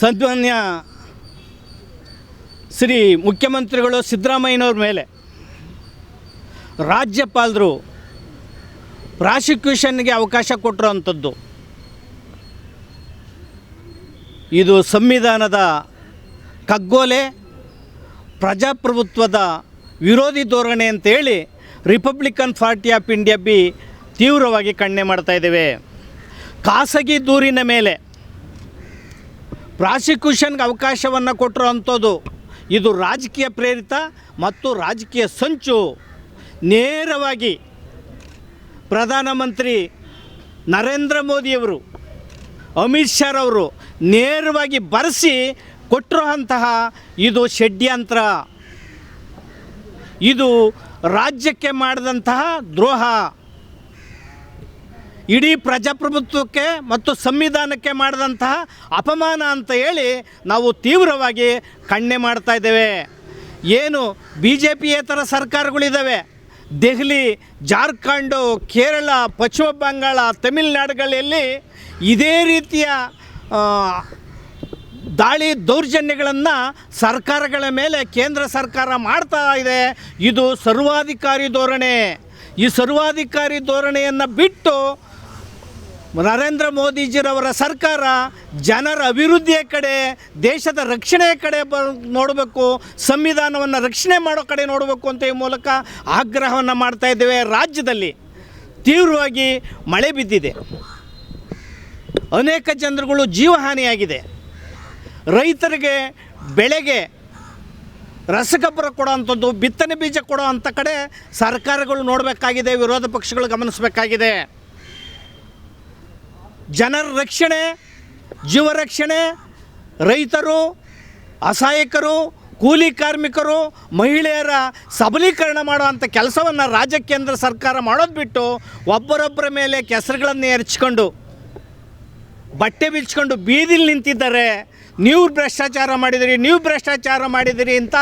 ಸನ್ಮಾನ್ಯ ಶ್ರೀ ಮುಖ್ಯಮಂತ್ರಿಗಳು ಸಿದ್ದರಾಮಯ್ಯನವ್ರ ಮೇಲೆ ರಾಜ್ಯಪಾಲರು ಪ್ರಾಸಿಕ್ಯೂಷನ್ಗೆ ಅವಕಾಶ ಕೊಟ್ಟಿರೋವಂಥದ್ದು. ಇದು ಸಂವಿಧಾನದ ಕಗ್ಗೋಲೆ, ಪ್ರಜಾಪ್ರಭುತ್ವದ ವಿರೋಧಿ ಧೋರಣೆ ಅಂತೇಳಿ Republican Party of India B ತೀವ್ರವಾಗಿ ಖಂಡನೆ ಮಾಡ್ತಾ ಇದ್ದೇವೆ. ಖಾಸಗಿ ದೂರಿನ ಮೇಲೆ ಪ್ರಾಸಿಕ್ಯೂಷನ್ಗೆ ಅವಕಾಶವನ್ನು ಕೊಟ್ಟರು ಅಂಥದ್ದು. ಇದು ರಾಜಕೀಯ ಪ್ರೇರಿತ ಮತ್ತು ರಾಜಕೀಯ ಸಂಚು. ನೇರವಾಗಿ ಪ್ರಧಾನಮಂತ್ರಿ ನರೇಂದ್ರ ಮೋದಿಯವರು, ಅಮಿತ್ ಶಾರವರು ನೇರವಾಗಿ ಬರೆಸಿ ಕೊಟ್ಟಿರುವಂತಹ ಇದು ಷಡ್ಯಂತ್ರ. ಇದು ರಾಜ್ಯಕ್ಕೆ ಮಾಡಿದಂತಹ ದ್ರೋಹ. ಇಡೀ ಪ್ರಜಾಪ್ರಭುತ್ವಕ್ಕೆ ಮತ್ತು ಸಂವಿಧಾನಕ್ಕೆ ಮಾಡಿದಂತಹ ಅಪಮಾನ ಅಂತ ಹೇಳಿ ನಾವು ತೀವ್ರವಾಗಿ ಕಣ್ಣೆ ಮಾಡ್ತಾ ಇದ್ದೇವೆ. ಏನು ಬಿ ಜೆ ಪಿಯೇತರ ಸರ್ಕಾರಗಳಿದ್ದಾವೆ. ದೆಹಲಿ, ಜಾರ್ಖಂಡು, ಕೇರಳ, ಪಶ್ಚಿಮ ಬಂಗಾಳ, ತಮಿಳುನಾಡುಗಳಲ್ಲಿ ಇದೇ ರೀತಿಯ ದಾಳಿ ದೌರ್ಜನ್ಯಗಳನ್ನು ಸರ್ಕಾರಗಳ ಮೇಲೆ ಕೇಂದ್ರ ಸರ್ಕಾರ ಮಾಡ್ತಾ ಇದೆ. ಇದು ಸರ್ವಾಧಿಕಾರಿ ಧೋರಣೆ. ಈ ಸರ್ವಾಧಿಕಾರಿ ಧೋರಣೆಯನ್ನು ಬಿಟ್ಟು ನರೇಂದ್ರ ಮೋದಿಜಿರವರ ಸರ್ಕಾರ ಜನರ ಅಭಿವೃದ್ಧಿಯ ಕಡೆ, ದೇಶದ ರಕ್ಷಣೆಯ ಕಡೆ ಬ, ನೋಡಬೇಕು, ಸಂವಿಧಾನವನ್ನು ರಕ್ಷಣೆ ಮಾಡೋ ಕಡೆ ನೋಡಬೇಕು ಅಂತ ಈ ಮೂಲಕ ಆಗ್ರಹವನ್ನು ಮಾಡ್ತಾ ಇದ್ದೇವೆ. ರಾಜ್ಯದಲ್ಲಿ ತೀವ್ರವಾಗಿ ಮಳೆ ಬಿದ್ದಿದೆ. ಅನೇಕ ಜನರುಗಳು ಜೀವಹಾನಿಯಾಗಿದೆ. ರೈತರಿಗೆ ಬೆಳೆಗೆ ರಸಗೊಬ್ಬರ ಕೊಡೋ ಅಂಥದ್ದು ಬಿತ್ತನೆ ಬೀಜ ಕೊಡೋ ಅಂಥ ಕಡೆ ಸರ್ಕಾರಗಳು ನೋಡಬೇಕಾಗಿದೆ, ವಿರೋಧ ಪಕ್ಷಗಳು ಗಮನಿಸಬೇಕಾಗಿದೆ. ಜನರ ರಕ್ಷಣೆ, ಜೀವ ರಕ್ಷಣೆ, ರೈತರು, ಅಸಹಾಯಕರು, ಕೂಲಿ ಕಾರ್ಮಿಕರು, ಮಹಿಳೆಯರ ಸಬಲೀಕರಣ ಮಾಡುವಂಥ ಕೆಲಸವನ್ನು ರಾಜ್ಯ ಕೇಂದ್ರ ಸರ್ಕಾರ ಮಾಡೋದು ಬಿಟ್ಟು ಒಬ್ಬರೊಬ್ಬರ ಮೇಲೆ ಕೆಸರುಗಳನ್ನು ಎರಚ್ಕೊಂಡು ಬಟ್ಟೆ ಬಿಚ್ಕೊಂಡು ಬೀದಿಲಿ ನಿಂತಿದ್ದಾರೆ. ನೀವು ಭ್ರಷ್ಟಾಚಾರ ಮಾಡಿದಿರಿ, ನೀವು ಭ್ರಷ್ಟಾಚಾರ ಮಾಡಿದಿರಿ ಅಂತ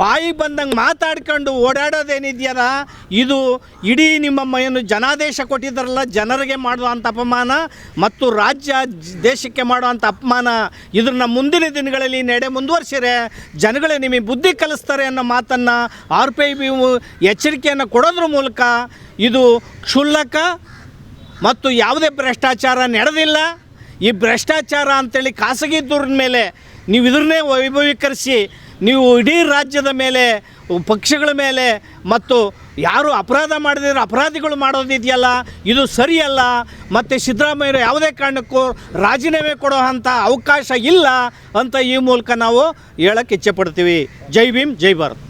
ಬಾಯಿ ಬಂದಂಗೆ ಮಾತಾಡ್ಕೊಂಡು ಓಡಾಡೋದೇನಿದೆಯಲ್ಲ, ಇದು ಇಡೀ ನಿಮ್ಮ ಮೈಯನ್ನು ಜನಾದೇಶ ಕೊಟ್ಟಿದ್ದಾರಲ್ಲ, ಜನರಿಗೆ ಮಾಡುವಂಥ ಅಪಮಾನ ಮತ್ತು ರಾಜ್ಯ ದೇಶಕ್ಕೆ ಮಾಡುವಂಥ ಅಪಮಾನ. ಇದನ್ನು ಮುಂದಿನ ದಿನಗಳಲ್ಲಿ ನಡೆ ಮುಂದುವರಿಸಿರೆ ಜನಗಳೇ ನಿಮಗೆ ಬುದ್ಧಿ ಕಲಿಸ್ತಾರೆ ಅನ್ನೋ ಮಾತನ್ನು ಆರ್ ಪಿ ಐ ಬಿ ಎಚ್ಚರಿಕೆಯನ್ನು ಕೊಡೋದ್ರ ಮೂಲಕ ಇದು ಕ್ಷುಲ್ಲಕ ಮತ್ತು ಯಾವುದೇ ಭ್ರಷ್ಟಾಚಾರ ನಡೆದಿಲ್ಲ. ಈ ಭ್ರಷ್ಟಾಚಾರ ಅಂತೇಳಿ ಖಾಸಗಿ ದೂರಿನ ಮೇಲೆ ನೀವು ಇದನ್ನೇ ವೈಭವೀಕರಿಸಿ, ನೀವು ಇಡೀ ರಾಜ್ಯದ ಮೇಲೆ, ಪಕ್ಷಗಳ ಮೇಲೆ ಮತ್ತು ಯಾರು ಅಪರಾಧ ಮಾಡಿದ್ರೆ ಅಪರಾಧಿಗಳು ಮಾಡೋದಿದೆಯಲ್ಲ ಇದು ಸರಿಯಲ್ಲ? ಮತ್ತು ಸಿದ್ದರಾಮಯ್ಯರು ಯಾವುದೇ ಕಾರಣಕ್ಕೂ ರಾಜೀನಾಮೆ ಕೊಡೋ ಅಂಥ ಅವಕಾಶ ಇಲ್ಲ ಅಂತ ಈ ಮೂಲಕ ನಾವು ಹೇಳಕ್ಕೆ ಇಚ್ಛೆಪಡ್ತೀವಿ ಜೈ ಭೀಮ್, ಜೈ ಭಾರತ್.